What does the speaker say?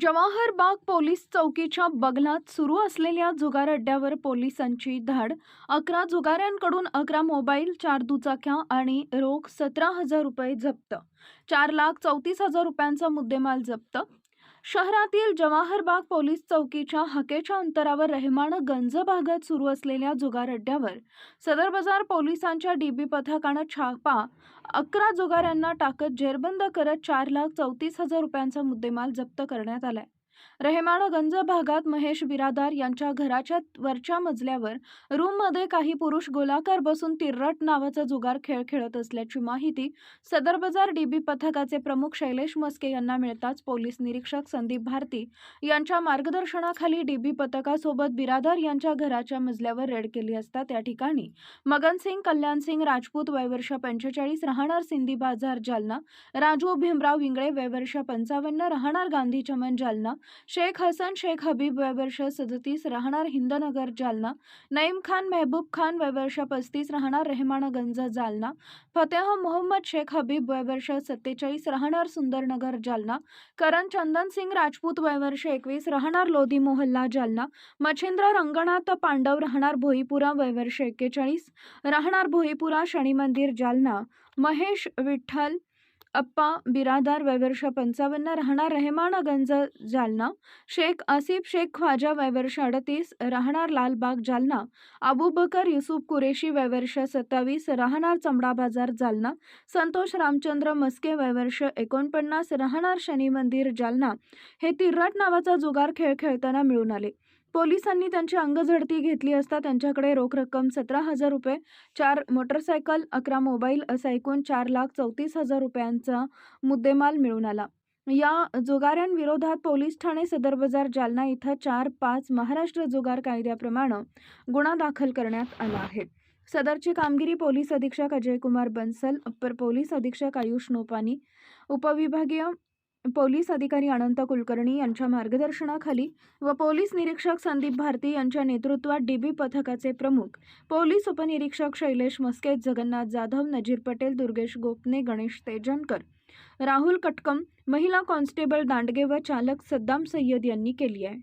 जवाहर बाग पोलीस चौकीच्या बगलात सुरू असलेल्या जुगार अड्ड्यावर पोलिसांची धाड. अकरा जुगाऱ्यांकडून अकरा मोबाईल चार दुचाक्या आणि रोख सतरा हजार रुपये जप्त. चार लाख चौतीस हजार रुपयांचा मुद्देमाल जप्त. शहरातील जवाहरबाग पोलीस चौकीच्या हकेच्या अंतरावर रेहमान गंज भागात सुरू असलेल्या जुगार अड्ड्यावर सदर बाजार पोलिसांच्या डीबी पथकानं छापा अकरा जुगाऱ्यांना टाकत जेरबंद करत चार लाख चौतीस हजार रुपयांचा मुद्देमाल जप्त करण्यात आलाय. रेहमाणगंज भागात महेश बिरादार यांच्या घराच्या वरच्या मजल्यावर रूममध्ये काही पुरुष गोलाकार बसून तिर्रट नावाचा जुगार खेळ खेळत असल्याची माहिती सदर बाजार डीबी पथकाचे प्रमुख शैलेश मस्के यांना मिळताच पोलीस निरीक्षक संदीप भारती यांच्या मार्गदर्शनाखाली डीबी पथकासोबत बिरादार यांच्या घराच्या मजल्यावर रेड केली असता त्या ठिकाणी मगनसिंग कल्याणसिंग राजपूत वयवर्ष पंचेचाळीस राहणार सिंधी बाजार जालना राजू भीमराव विंगळे वयवर्ष पंचावन्न राहणार गांधी चमन जालना शेख हसन शेख हबीब वयवर्ष सदतीस राहणार हिंदनगर जालना. नईम खान मेहबूब खान वयवर्ष पस्तीस राहणार रेहमानगंज जालना. फतेह मोहम्मद शेख हबीब वयवर्ष सत्तेचाळीस राहणार सुंदरनगर जालना. करण चंदन सिंग राजपूत वयवर्ष एकवीस राहणार लोधी मोहल्ला जालना. मच्छिंद्र रंगनाथ पांडव राहणार भोईपुरा वयवर्ष एक्केचाळीस राहणार भोईपुरा शनी मंदिर जालना. महेश विठ्ठल अप्पा बिरादार वयवर्ष पंचावन्न राहणार रेहमानगंज जालना. शेख आसिफ शेख ख्वाजा वयवर्ष अडतीस राहणार लालबाग जालना. अबू बकर युसुफ कुरेशी वयवर्ष सत्तावीस राहणार चमडा बाजार जालना. संतोष रामचंद्र मस्के वयवर्ष एकोणपन्नास राहणार शनी मंदिर जालना. हे तिर्राट नावाचा जुगार खेळ खेळताना मिळून आले. पोलिसांनी त्यांची अंगझडती घेतली असता त्यांच्याकडे रोख रक्कम सतरा हजार रुपये चार मोटरसायकल अकरा मोबाईल असा एकूण चार लाख चौतीस हजार रुपयांचा मुद्देमाल मिळून आला. या जुगाऱ्यांविरोधात पोलीस ठाणे सदर बाजार जालना इथं चार पाच महाराष्ट्र जुगार कायद्याप्रमाणे गुन्हा दाखल करण्यात आला आहे. सदरची कामगिरी पोलीस अधीक्षक अजयकुमार बन्सल अप्पर पोलीस अधीक्षक आयुष नोपानी उपविभागीय पोलीस अधिकारी अनंत कुलकर्णी यांच्या मार्गदर्शनाखाली व पोलीस निरीक्षक संदीप भारती यांच्या नेतृत्वात डीबी पथकाचे प्रमुख पोलीस उपनिरीक्षक शैलेश मस्के जगन्नाथ जाधव नजीर पटेल दुर्गेश गोपने गणेश तेजनकर राहुल कटकम महिला कॉन्स्टेबल दांडगे व चालक सद्दाम सय्यद यांनी केली आहे.